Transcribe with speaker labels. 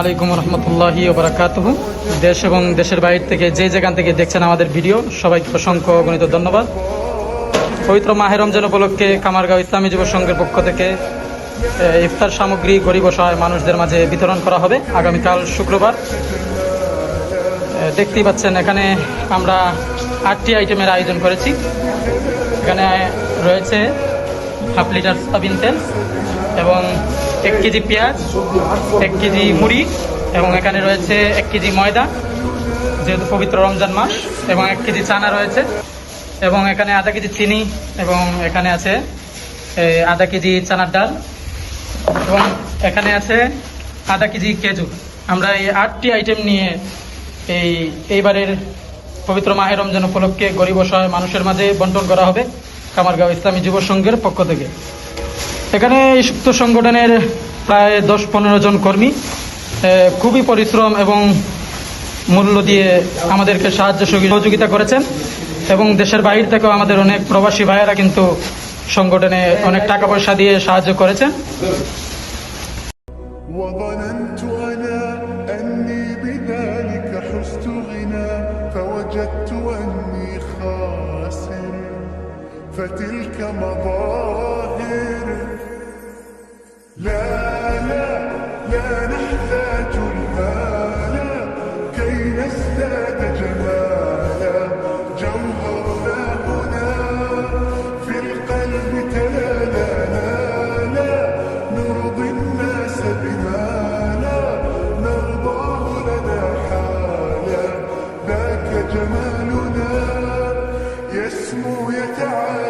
Speaker 1: আলাইকুম রহমতুল্লাহি ওবরাকাতুহু দেশ এবং দেশের বাইরে থেকে যে যেখান থেকে দেখছেন আমাদের ভিডিও, সবাইকে অসংখ্য গণিত ধন্যবাদ। পবিত্র মাহের রমজান উপলক্ষে কামারগাঁও ইসলামী যুব সংঘের পক্ষ থেকে ইফতার সামগ্রী, গরিব অসহায় মানুষদের মাঝে বিতরণ করা হবে আগামীকাল শুক্রবার। দেখতেই পাচ্ছেন এখানে আমরা আটটি আইটেমের আয়োজন করেছি। এখানে রয়েছে হাফ লিটার সয়াবিন তেল এবং এক কেজি পেঁয়াজ, এক কেজি মুড়ি এবং এখানে রয়েছে এক কেজি ময়দা, যেহেতু পবিত্র রমজান মাস, এবং এক কেজি চানা রয়েছে এবং এখানে আধা কেজি চিনি এবং এখানে আছে আধা কেজি চানার ডাল এবং এখানে আছে আধা কেজি খেজুর। আমরা এই আটটি আইটেম নিয়ে এই, এইবারের পবিত্র মাহের রমজান উপলক্ষে গরিব অসহায় মানুষের মাঝে বন্টন করা হবে কামারগাঁও ইসলামী যুব সংঘের পক্ষ থেকে। এখানে এই সুপ্ত সংগঠনের প্রায় দশ পনেরো জন কর্মী এ, খুবই পরিশ্রম এবং মূল্য দিয়ে আমাদেরকে সাহায্য সহযোগিতা করেছেন এবং দেশের বাইরে থেকেও আমাদের অনেক প্রবাসী ভাইয়েরা কিন্তু সংগঠনে অনেক টাকা পয়সা দিয়ে সাহায্য করেছেন
Speaker 2: وظننت أنا جمالنا يسمو يتعالى